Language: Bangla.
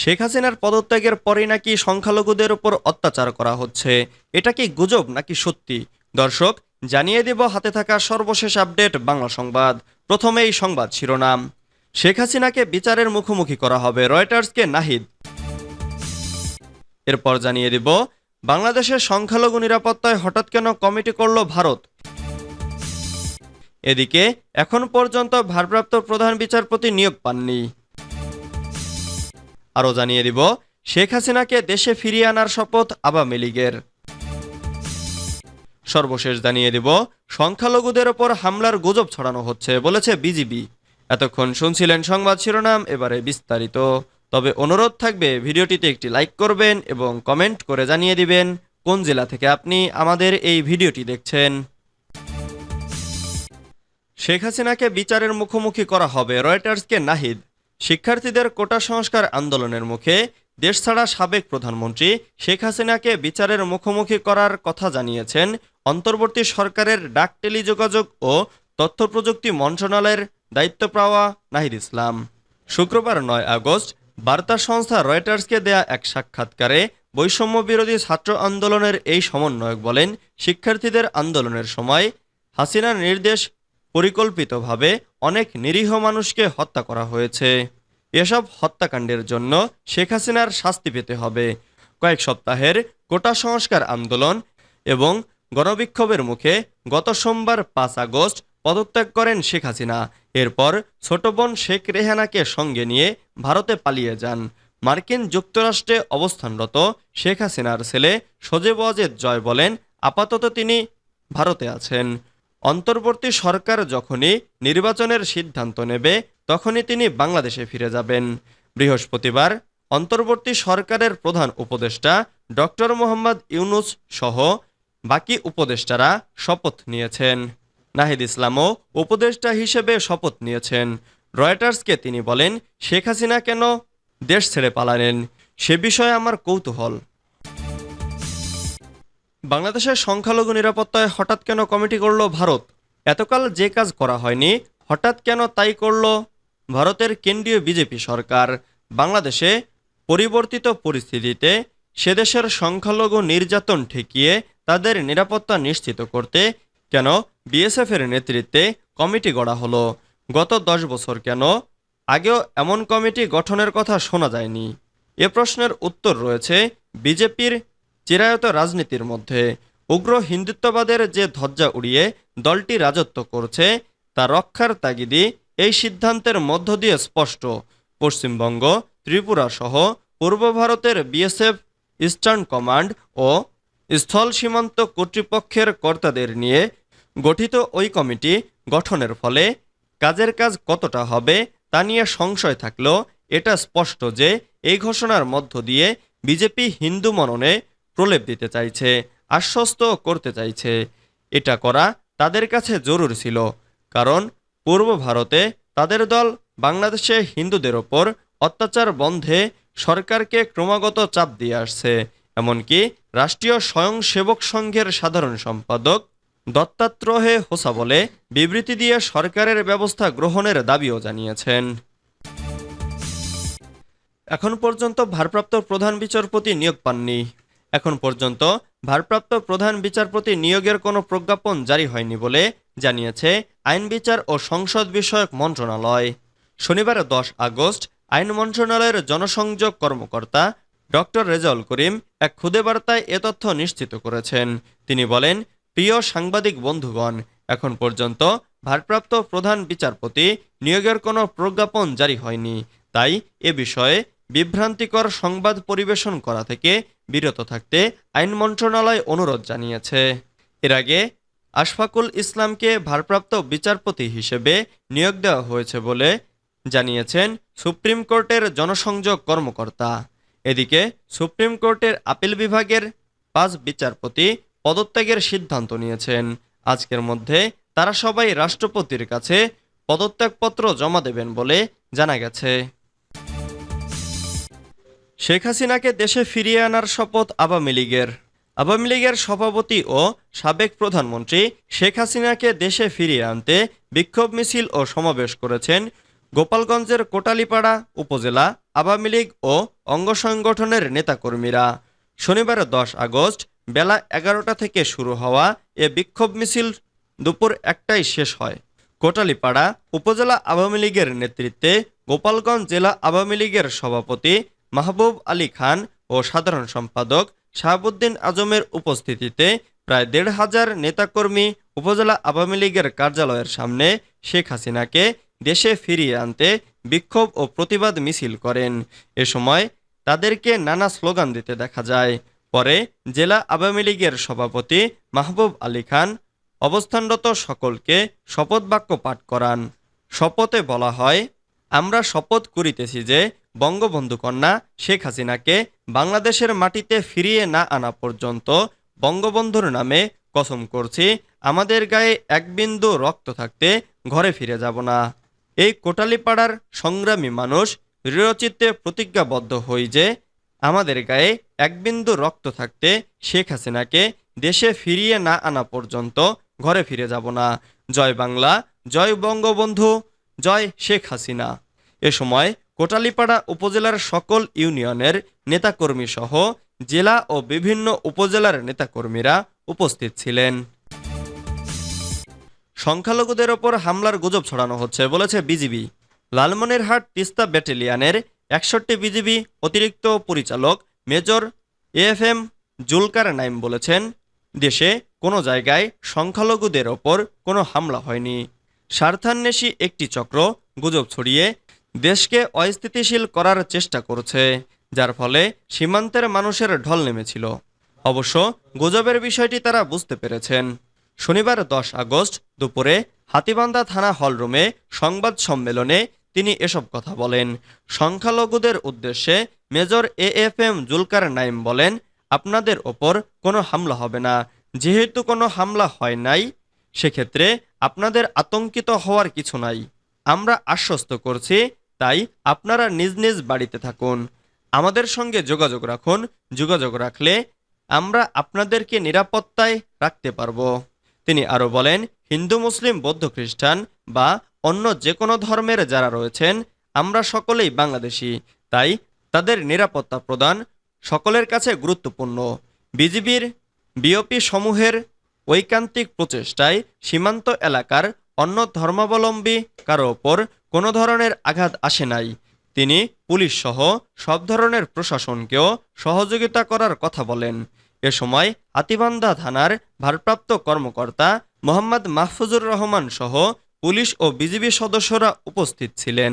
শেখ হাসিনার পদত্যাগের পরেই নাকি সংখ্যালঘুদের উপর অত্যাচার করা হচ্ছে। এটা কি গুজব নাকি সত্যি? দর্শক, জানিয়ে দেব হাতে থাকা সর্বশেষ আপডেট বাংলা সংবাদ। প্রথমে এই সংবাদ শিরোনাম। শেখ হাসিনাকে বিচারের মুখোমুখি করা হবে রয়টার্সকে নাহিদ। এরপর জানিয়ে দেব, বাংলাদেশের সংখ্যালঘু নিরাপত্তায় হঠাৎ কেন কমিটি করল ভারত? এদিকে, এখন পর্যন্ত ভারপ্রাপ্ত প্রধান বিচারপতি নিয়োগ পাননি। আরও জানিয়ে দিব, শেখ হাসিনাকে দেশে ফিরিয়ে আনার শপথ আওয়ামী লীগের। সর্বশেষ জানিয়ে দিব, সংখ্যালঘুদের ওপর হামলার গুজব ছড়ানো হচ্ছে, বলেছে বিজিবি। এতক্ষণ শুনছিলেন সংবাদ শিরোনাম, এবারে বিস্তারিত। তবে অনুরোধ থাকবে, ভিডিওটিতে একটি লাইক করবেন এবং কমেন্ট করে জানিয়ে দিবেন, কোন জেলা থেকে আপনি আমাদের এই ভিডিওটি দেখছেন। শেখ হাসিনাকে বিচারের মুখোমুখি করা হবে, রয়টার্সকে নাহিদ। শিক্ষার্থীদের কোটা সংস্কার আন্দোলনের মুখে দেশ ছাড়া সাবেক প্রধানমন্ত্রী শেখ হাসিনাকে বিচারের মুখোমুখি করার কথা জানিয়েছেন অন্তর্বর্তী সরকারের ডাক টেলিযোগাযোগ ও তথ্য প্রযুক্তি মন্ত্রণালয়ের দায়িত্ব পাওয়া নাহিদ ইসলাম। শুক্রবার নয় আগস্ট বার্তা সংস্থা রয়টার্সকে দেয়া এক সাক্ষাৎকারে বৈষম্য বিরোধী ছাত্র আন্দোলনের এই সমন্বয়ক বলেন, শিক্ষার্থীদের আন্দোলনের সময় হাসিনার নির্দেশ পরিকল্পিতভাবে অনেক নিরীহ মানুষকে হত্যা করা হয়েছে। এসব হত্যাকাণ্ডের জন্য শেখ হাসিনার শাস্তি পেতে হবে। কয়েক সপ্তাহের কোটা সংস্কার আন্দোলন এবং গণবিক্ষোভের মুখে গত সোমবার পাঁচ আগস্ট পদত্যাগ করেন শেখ হাসিনা। এরপর ছোট বোন শেখ রেহানাকে সঙ্গে নিয়ে ভারতে পালিয়ে যান। মার্কিন যুক্তরাষ্ট্রে অবস্থানরত শেখ হাসিনার ছেলে সজীব ওয়াজেদ জয় বলেন, আপাতত তিনি ভারতে আছেন। অন্তর্বর্তী সরকার যখনই নির্বাচনের সিদ্ধান্ত নেবে, তখনই তিনি বাংলাদেশে ফিরে যাবেন। বৃহস্পতিবার অন্তর্বর্তী সরকারের প্রধান উপদেষ্টা ডক্টর মোহাম্মদ ইউনুস সহ বাকি উপদেষ্টারা শপথ নিয়েছেন। নাহিদ ইসলামও উপদেষ্টা হিসেবে শপথ নিয়েছেন। রয়টার্সকে তিনি বলেন, শেখ হাসিনা কেন দেশ ছেড়ে পালালেন? সে বিষয়ে আমার কৌতূহল। বাংলাদেশের সংখ্যালঘু নিরাপত্তায় হঠাৎ কেন কমিটি করল ভারত? এতকাল যে কাজ করা হয়নি, হঠাৎ কেন তাই করল ভারতের কেন্দ্রীয় বিজেপি সরকার? বাংলাদেশে পরিবর্তিত পরিস্থিতিতে সেদেশের সংখ্যালঘু নির্যাতন ঠেকিয়ে তাদের নিরাপত্তা নিশ্চিত করতে কেন বিএসএফের নেতৃত্বে কমিটি গড়া হলো? গত দশ বছর কেন আগেও এমন কমিটি গঠনের কথা শোনা যায়নি? এ প্রশ্নের উত্তর রয়েছে বিজেপির চিরায়ত রাজনীতির মধ্যে উগ্র হিন্দুত্ববাদের যে ধ্বজা উড়িয়ে দলটি রাজত্ব করছে, তা রক্ষার তাগিদি এই সিদ্ধান্তের মধ্য দিয়ে স্পষ্ট। পশ্চিমবঙ্গ, ত্রিপুরা সহ পূর্ব ভারতের বিএসএফ, ইস্টার্ন কমান্ড ও স্থল সীমান্ত কর্তৃপক্ষের কর্তাদের নিয়ে গঠিত ওই কমিটি গঠনের ফলে কাজের কাজ কতটা হবে তা নিয়ে সংশয় থাকলেও এটা স্পষ্ট যে এই ঘোষণার মধ্য দিয়ে বিজেপি হিন্দু মননে প্রলেপ দিতে চাইছে, আশ্বস্ত করতে চাইছে। এটা করা তাদের কাছে জরুরি ছিল, কারণ পূর্ব ভারতে তাদের দল বাংলাদেশে হিন্দুদের ওপর অত্যাচার বন্ধে সরকারকে ক্রমাগত চাপ দিয়ে আসছে। এমনকি রাষ্ট্রীয় স্বয়ংসেবক সংঘের সাধারণ সম্পাদক দত্তাত্রহে হোসা বলে বিবৃতি দিয়ে সরকারের ব্যবস্থা গ্রহণের দাবিও জানিয়েছেন। এখন পর্যন্ত ভারপ্রাপ্ত প্রধান বিচারপতি নিয়োগ পাননি। এখন পর্যন্ত ভারপ্রাপ্ত প্রধান বিচারপতি নিয়োগের কোনো প্রজ্ঞাপন জারি হয়নি বলে জানিয়েছে আইন বিচার ও সংসদ বিষয়ক মন্ত্রণালয়। শনিবার দশ আগস্ট আইন মন্ত্রণালয়ের জনসংযোগ কর্মকর্তা ডক্টর রেজাউল করিম এক খুদে বার্তায় এ তথ্য নিশ্চিত করেছেন। তিনি বলেন, প্রিয় সাংবাদিক বন্ধুগণ, এখন পর্যন্ত ভারপ্রাপ্ত প্রধান বিচারপতি নিয়োগের কোনো প্রজ্ঞাপন জারি হয়নি। তাই এ বিষয়ে বিভ্রান্তিকর সংবাদ পরিবেশন করা থেকে বিরত থাকতে আইন মন্ত্রণালয় অনুরোধ জানিয়েছে। এর আগে আশফাকুল ইসলামকে ভারপ্রাপ্ত বিচারপতি হিসেবে নিয়োগ দেওয়া হয়েছে বলে জানিয়েছেন সুপ্রিম কোর্টের জনসংযোগ কর্মকর্তা। এদিকে সুপ্রিম কোর্টের আপিল বিভাগের পাঁচ বিচারপতি পদত্যাগের সিদ্ধান্ত নিয়েছেন। আজকের মধ্যে তারা সবাই রাষ্ট্রপতির কাছে পদত্যাগপত্র জমা দেবেন বলে জানা গেছে। শেখ হাসিনাকে দেশে ফিরিয়ে আনার শপথ আওয়ামী লীগের। আওয়ামী লীগের সভাপতি ও সাবেক প্রধানমন্ত্রী শেখ হাসিনাকে দেশে ফিরিয়ে আনতে বিক্ষোভ মিছিল ও সমাবেশ করেছেন গোপালগঞ্জের কোটালীপাড়া উপজেলা আওয়ামী লীগ ও অঙ্গ সংগঠনের নেতাকর্মীরা। শনিবার দশ আগস্ট বেলা এগারোটা থেকে শুরু হওয়া এ বিক্ষোভ মিছিল দুপুর একটাই শেষ হয়। কোটালীপাড়া উপজেলা আওয়ামী লীগের নেতৃত্বে গোপালগঞ্জ জেলা আওয়ামী লীগের সভাপতি মাহবুব আলী খান ও সাধারণ সম্পাদক শাহাবুদ্দিন আজমের উপস্থিতিতে প্রায় দেড় হাজার নেতাকর্মী উপজেলা আওয়ামী লীগের কার্যালয়ের সামনে শেখ হাসিনাকে দেশে ফিরিয়ে আনতে বিক্ষোভ ও প্রতিবাদ মিছিল করেন। এ সময় তাদেরকে নানা স্লোগান দিতে দেখা যায়। পরে জেলা আওয়ামী লীগের সভাপতি মাহবুব আলী খান অবস্থানরত সকলকে শপথ বাক্য পাঠ করান। শপথে বলা হয়, আমরা শপথ করিতেছি যে বঙ্গবন্ধু কন্যা শেখ হাসিনাকে বাংলাদেশের মাটিতে ফিরিয়ে না আনা পর্যন্ত বঙ্গবন্ধুর নামে কসম করছি, আমাদের গায়ে এক বিন্দু রক্ত থাকতে ঘরে ফিরে যাব না। এই কোটালিপাড়ার সংগ্রামী মানুষ দৃঢ়চিত্তে প্রতিজ্ঞাবদ্ধ হই যে, আমাদের গায়ে এক বিন্দু রক্ত থাকতে শেখ হাসিনাকে দেশে ফিরিয়ে না আনা পর্যন্ত ঘরে ফিরে যাব না। জয় বাংলা, জয় বঙ্গবন্ধু, জয় শেখ হাসিনা। এ সময় কোটালীপাড়া উপজেলার সকল ইউনিয়নের নেতাকর্মী সহ জেলা ও বিভিন্ন উপজেলার নেতাকর্মীরা উপস্থিত ছিলেন। সংখ্যালঘুদের ওপর হামলার গুজব ছড়ানো হচ্ছে বলেছে বিজিবি। লালমনিরহাট তিস্তা ব্যাটালিয়ানের একষট্টি বিজিবি অতিরিক্ত পরিচালক মেজর এএফএম জুলকার নাইম বলেছেন, দেশে কোনো জায়গায় সংখ্যালঘুদের ওপর কোনো হামলা হয়নি। স্বার্থান্বেষী একটি চক্র গুজব ছড়িয়ে দেশকে অস্থিতিশীল করার চেষ্টা করছে, যার ফলে সীমান্তের মানুষের ঢল নেমেছিল। অবশ্য গুজবের বিষয়টি তারা বুঝতে পেরেছেন। শনিবার দশ আগস্ট দুপুরে হাতিবান্ধা থানা হলরুমে সংবাদ সম্মেলনে তিনি এসব কথা বলেন। সংখ্যালঘুদের উদ্দেশ্যে major A F M Zulkar Naim বলেন, আপনাদের ওপর কোনো হামলা হবে না। যেহেতু কোনো হামলা হয় নাই, সেক্ষেত্রে আপনাদের আতঙ্কিত হওয়ার কিছু নাই। আমরা আশ্বস্ত করছি তাই আপনারা নিজ নিজ বাড়িতে থাকুন। আমাদের সঙ্গে যোগাযোগ রাখুন। যোগাযোগ রাখলে আমরা আপনাদেরকে নিরাপত্তায় রাখতে পারব। তিনি আরও বলেন, হিন্দু, মুসলিম, বৌদ্ধ, খ্রিস্টান বা অন্য যে কোনো ধর্মের যারা রয়েছেন, আমরা সকলেই বাংলাদেশি। তাই তাদের নিরাপত্তা প্রদান সকলের কাছে গুরুত্বপূর্ণ। বিজিবির বিওপি সমূহের ঐকান্তিক প্রচেষ্টায় সীমান্ত এলাকার অন্য ধর্মাবলম্বী কারও ওপর কোনো ধরনের আঘাত আসে নাই। তিনি পুলিশ সহ সব ধরনের প্রশাসনকেও সহযোগিতা করার কথা বলেন। এ সময় হাতিবান্ধা থানার ভারপ্রাপ্ত কর্মকর্তা মোহাম্মদ মাহফুজুর রহমান সহ পুলিশ ও বিজিবি সদস্যরা উপস্থিত ছিলেন।